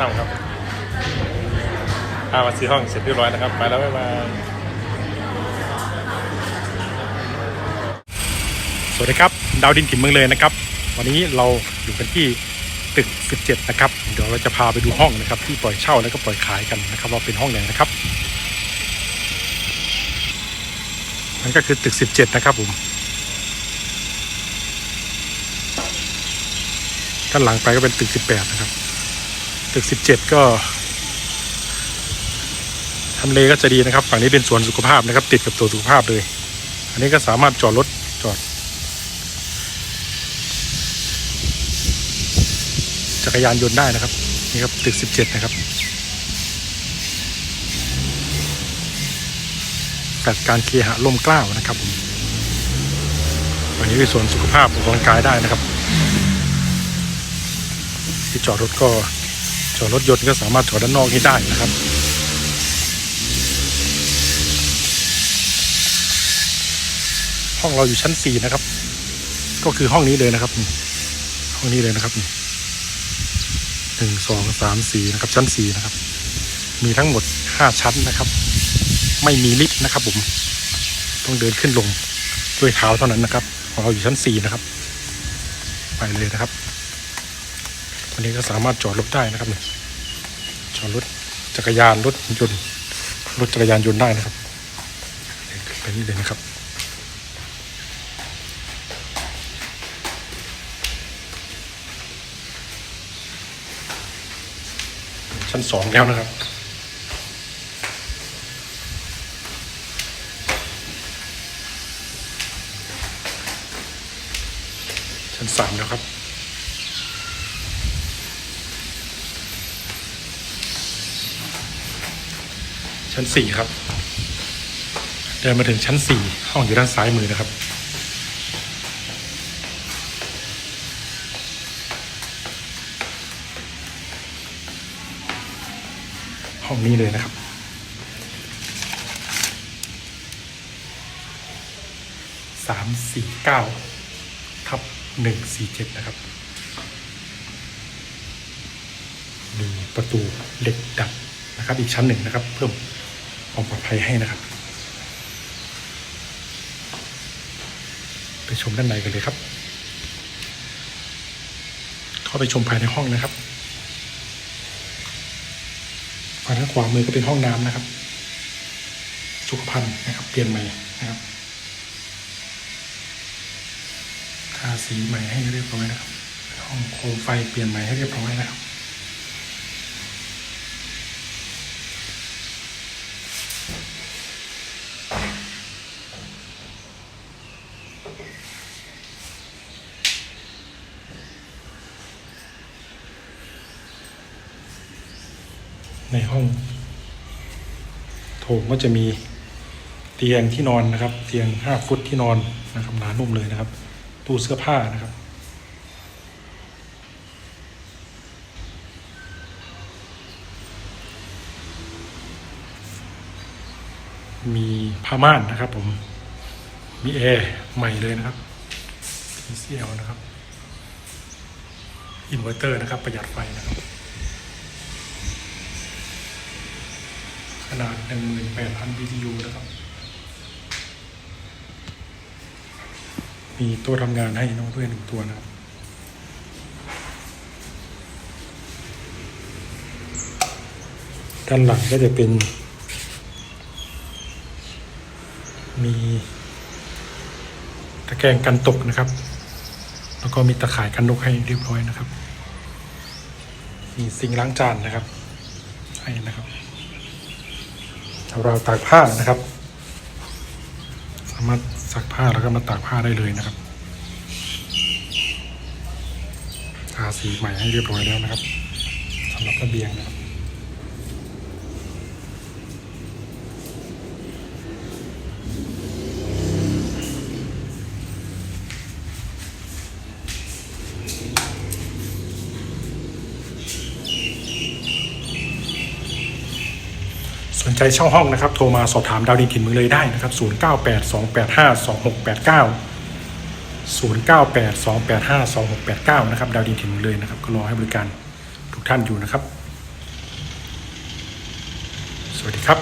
ตั้มครับพามาซื้อห้องเสร็จเรียบร้อยนะครับ ไปแล้วบ๊ายบายสวัสดีครับ ดาวดินถิ่นเมืองเลยนะครับ วันนี้เราอยู่กันที่ตึก 17 นะครับ เดี๋ยวเราจะพาไปดูห้องนะครับ ที่ปล่อยเช่าแล้วก็ปล่อยขายกันนะครับว่าเป็นห้องไหนนะครับนั่นก็คือตึก 17 นะครับผมด้านหลังไปก็เป็นตึก 18 นะครับ ตึก17ก็ทำเลก็จะดีนะครับ ฝั่งนี้เป็นสวนสุขภาพนะครับ ติดกับตัวสุขภาพเลย อันนี้ก็สามารถจอดรถจอด จักรยานยนต์ได้นะครับ นี่ครับตึก17นะครับแฟดการเคหะลมกล้าวนะครับผมวันนี้เป็นสวนสุขภาพออกกำลังกายได้นะครับ ที่จอดรถก็ จอดรถยนต์ก็สามารถจอดด้านนอกนี้ได้นะครับ ห้องเราอยู่ชั้น4นะครับ ก็คือห้องนี้เลยนะครับห้องนี้เลยนะครับหนึ่งสองสามสี่นะครับ ชั้นสี่นะครับ มีทั้งหมดห้าชั้นนะครับ ไม่มีลิฟต์นะครับ ผม ต้องเดินขึ้นลงด้วยเท้าเท่านั้นนะครับ ของเราอยู่ชั้นสี่นะครับ ไปเลยนะครับ วันนี้ก็สามารถจอดรถได้นะครับเนี่ยจอดรถจักรยานรถยนต์รถจักรยานยนต์ได้นะครับไปนี่เลยนะครับชั้นสองแล้วนะครับชั้นสามแล้วครับ ชั้นสี่ครับ เดินมาถึงชั้นสี่ห้องอยู่ด้านซ้ายมือนะครับ ห้องนี้เลยนะครับสามสี่เก้าทับหนึ่งสี่เจ็ดนะครับมีประตูเหล็กดัดนะครับ อีกชั้นหนึ่งนะครับ เพิ่ม ความปลอดภัยให้นะครับ ไปชมด้านในกันเลยครับ เข้าไปชมภายในห้องนะครับฝั่งทางขวามือก็เป็นห้องน้ำนะครับ สุขภัณฑ์นะครับ เปลี่ยนใหม่นะครับทาสีใหม่ให้เรียบร้อยนะครับ ห้องโคมไฟเปลี่ยนใหม่ให้เรียบร้อยนะครับ ในห้องโถงก็จะมีเตียงที่นอนนะครับ เตียงห้าฟุตที่นอนนะครับหนานุ่มเลยนะครับ ตู้เสื้อผ้านะครับ มีผ้าม่านนะครับผม มีแอร์ใหม่เลยนะครับ TCL นะครับ อินเวอร์เตอร์นะครับ ประหยัดไฟนะครับ ขนาด 18,000 BTU นะครับ มีตัวทำงานให้น้องด้วยหนึ่งตัวนะครับด้านหลังก็จะเป็น มี ตะแกรงกันตกนะครับ แล้วก็มีตะข่ายกันนกให้เรียบร้อยนะครับมีซิงล้างจานนะครับ ให้นะครับเราตากผ้านะครับ สามารถซักผ้าแล้วก็มาตากผ้าได้เลยนะครับทาสีใหม่ให้เรียบร้อยแล้วนะครับสำหรับระเบียงนะครับ สนใจเช่าห้องนะครับ โทรมาสอบถามดาวดินถิ่นมือเลยได้นะครับ 0982852689 0982852689 นะครับ ดาวดินถิ่นมือเลยนะครับ ก็รอให้บริการทุกท่านอยู่นะครับ สวัสดีครับ